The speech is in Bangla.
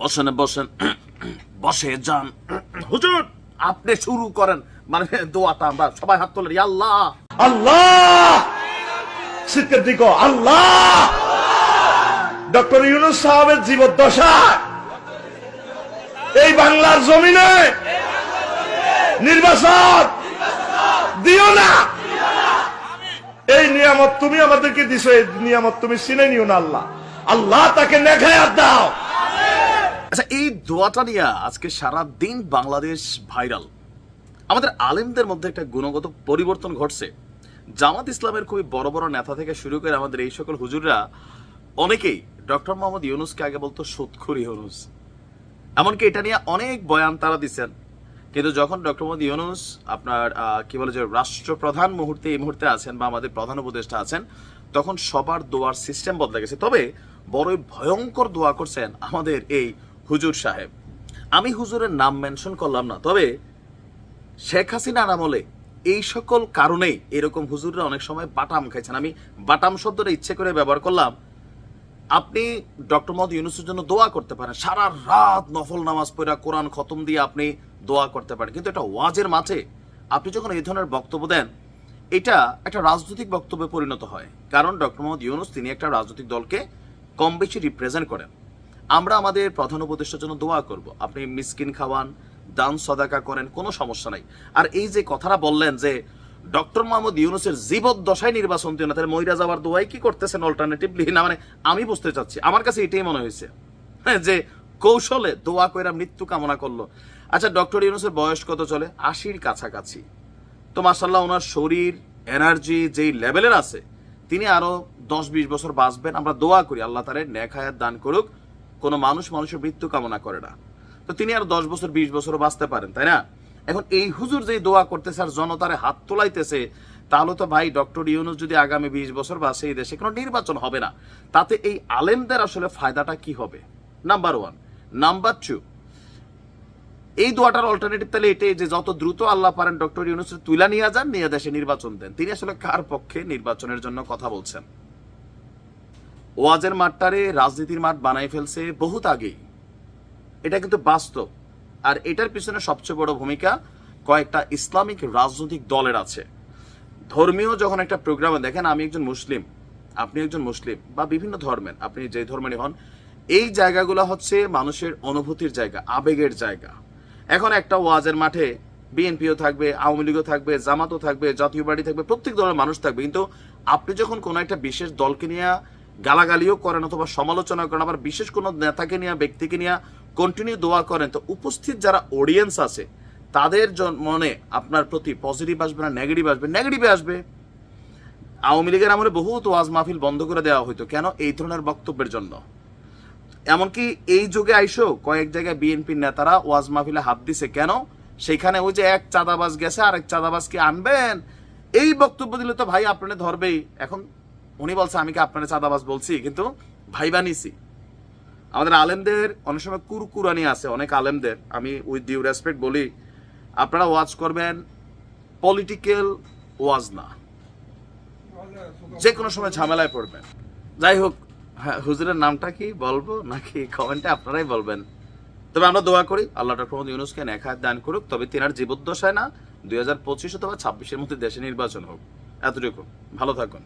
বসেন বসেন। বসে যান। হুজুর, আপনি শুরু করেন। মানে দোয়াটা আমরা সবাই হাত তোলেন। আল্লাহ। আল্লাহ! শীতের দিকে, আল্লাহ! ডক্টর ইউনুস সাহেবের জীবদ্দশা। এই বাংলার জমিনে নির্বাচন দিও না। এই নিয়ামত তুমি আমাদেরকে দিছো, এই নিয়ামত তুমি চিনে নিও না, আল্লাহ। আল্লাহ তাকে নেখায়াত দাও। আচ্ছা এই দোয়াটা নিয়ে আজকে সারা দিন বাংলাদেশ ভাইরাল। আমাদের আলেমদের মধ্যে একটা গুণগত পরিবর্তন ঘটছে। জামাত ইসলামের খুবই বড় বড় নেতা থেকে শুরু করে আমাদের এই সকল হুজুররা, অনেকেই ডক্টর মোহাম্মদ ইউনুসকে আগে বলতো সুৎখুর ইউনুস। এমনকি এটা নিয়ে অনেক বয়ান তারা দিচ্ছেন। কিন্তু যখন ডক্টর মোহাম্মদ ইউনুস আপনার কি বলে যে রাষ্ট্রপ্রধান মুহূর্তে এই মুহূর্তে আছেন বা আমাদের প্রধান উপদেষ্টা আছেন, তখন সবার দোয়ার সিস্টেম বদলে গেছে। তবে বড়ই ভয়ঙ্কর দোয়া করছেন আমাদের এই হুজুর সাহেব। আমি হুজুরের নাম মেনশন করলাম না, তবে শেখ হাসিনার আমলে এই সকল কারণেই এরকম হুজুররা অনেক সময় বাটাম খাইছেন। আমি বাটাম শব্দটা ইচ্ছে করে ব্যবহার করলাম। আপনি ডক্টর মোহাম্মদ ইউনুসের জন্য দোয়া করতে পারেন। সারা রাত নফল নামাজ পড়া, কোরআন খতম দিয়ে আপনি দোয়া করতে পারেন। কিন্তু এটা ওয়াজের মাঝে আপনি যখন এই ধরনের বক্তব্য দেন, এটা একটা রাজনৈতিক বক্তব্যে পরিণত হয়। কারণ ডক্টর মোহাম্মদ ইউনুস তিনি একটা রাজনৈতিক দলকে কম বেশি রিপ্রেজেন্ট করেন। আমরা আমাদের প্রধান উপদেষ্টার জন্য দোয়া করব। আপনি মিসকিন খাওয়ান দান সদাকা করেন কোনো সমস্যা নাই। আর এই যে কথাটা বললেন যে ডক্টর মোহাম্মদ ইউনুসের জীবদ্দশায় নির্বাচন দিও না তাহলে মহিরা যাওয়ার দোয়াই কি করতেছেন অল্টারনেটিভলি না মানে আমি বুঝতে চাচ্ছি। আমার কাছে এটাই মনে হয়েছে। হ্যাঁ, যে কৌশলে দোয়া কইরা মৃত্যু কামনা করল। আচ্ছা ডক্টর ইউনুসের বয়স কত চলে? আশির কাছাকাছি। তো মাসাল্লাহ ওনার শরীর এনার্জি যেই লেভেলের আছে তিনি আরও দশ বিশ বছর বাঁচবেন। আমরা দোয়া করি আল্লাহ তারের ন্যাখায়াত দান করুক। কোনো মানুষ মানুষের মৃত্যু কামনা করে না। তো তিনি আর দশ বছর, বিশ বছরও বাঁচতে পারেন, তাই না? এখন এই হুজুর যে দোয়া করতেছে আর জনতারে হাত তোলাইতেছে, তাহলে তো ভাই ডক্টর ইউনুস যদি আগামী বিশ বছর বাঁচে এই দেশে কোনো নির্বাচন হবে না। তাতে এই আলেমদের আসলে ফায়দাটা কি হবে? নাম্বার ওয়ান নাম্বার টু এই দোয়াটার অল্টারনেটিভ তাহলে এটাই যে যত দ্রুত আল্লাহ পারেন ডক্টর ইউনুসের তুলা নিয়ে যান, নিয়ে দেশে নির্বাচন দেন। তিনি আসলে কার পক্ষে নির্বাচনের জন্য কথা বলছেন? ওয়াজের মাঠটারে রাজনীতির মাঠ বানাই ফেলছে বহুত আগেই। এটা কিন্তু বাস্তব। আর এটার পিছনে সবচেয়ে বড় ভূমিকা কয়েকটা ইসলামিক রাজনৈতিক দলের আছে। ধর্মীয় যখন একটা প্রোগ্রামে দেখেন, আমি একজন মুসলিম আপনি একজন মুসলিম, বা বিভিন্ন ধর্মের, আপনি যে ধর্মেরই হন, এই জায়গাগুলো হচ্ছে মানুষের অনুভূতির জায়গা, আবেগের জায়গা। এখন একটা ওয়াজের মাঠে বিএনপিও থাকবে, আওয়ামী লীগও থাকবে, জামাতও থাকবে, জাতীয় পার্টি থাকবে, প্রত্যেক দলের মানুষ থাকবে। কিন্তু আপনি যখন কোনো একটা বিশেষ দলকে নিয়ে গালাগালিও করেন অথবা সমালোচনা করেন। আবার বিশেষ কোনো নেতাকে নিয়ে, ব্যক্তিকে নিয়ে কন্টিনিউ দোয়া করেন। তো উপস্থিত যারা অডিয়েন্স আছে, তাদের মনে আপনার প্রতি পজিটিভ আসবে না নেগেটিভ আসবে? নেগেটিভে আসবে। আওয়ামী লীগের আমলে বহুত ওয়াজ মাহফিল বন্ধ করে দেওয়া হতো কেন? এই ধরনের বক্তব্যের জন্য। এমনকি এই যুগে আইসো কয়েক জায়গায় বিএনপির নেতারা ওয়াজ মাহফিলে হাত দিছে। কেন? সেখানে ওই যে এক চাঁদাবাজ গেছে আর এক চাঁদাবাজকে আনবেন। এই বক্তব্য দিলে তো ভাই আপনারা ধরবেই। এখন উনি বলছে আমি কি আপনারা চাঁদাবাজ বলছি? কিন্তু ভাই বানিয়েছি আমাদের আলেমদের অনেক সময় কুরকুরানি আছে অনেক আলেমদের। আমি উইথ ডিউ রেসপেক্ট বলি আপনারা ওয়াজ করবেন পলিটিক্যাল ওয়াজ না। যে কোনো সময় ঝামেলায় পড়বেন। যাই হোক হ্যাঁ, হুজুরের নামটা কি বলব নাকি কমেন্টে আপনারাই বলবেন? তবে আমরা দোয়া করি আল্লাহ ডক্টর মোহাম্মদ ইউনুসকে নেখায় দান করুক তবে তিনার জীবদ্দশায় না দুই হাজার পঁচিশ অথবা ছাব্বিশের মধ্যে দেশে নির্বাচন হোক। এতটুকু। ভালো থাকুন।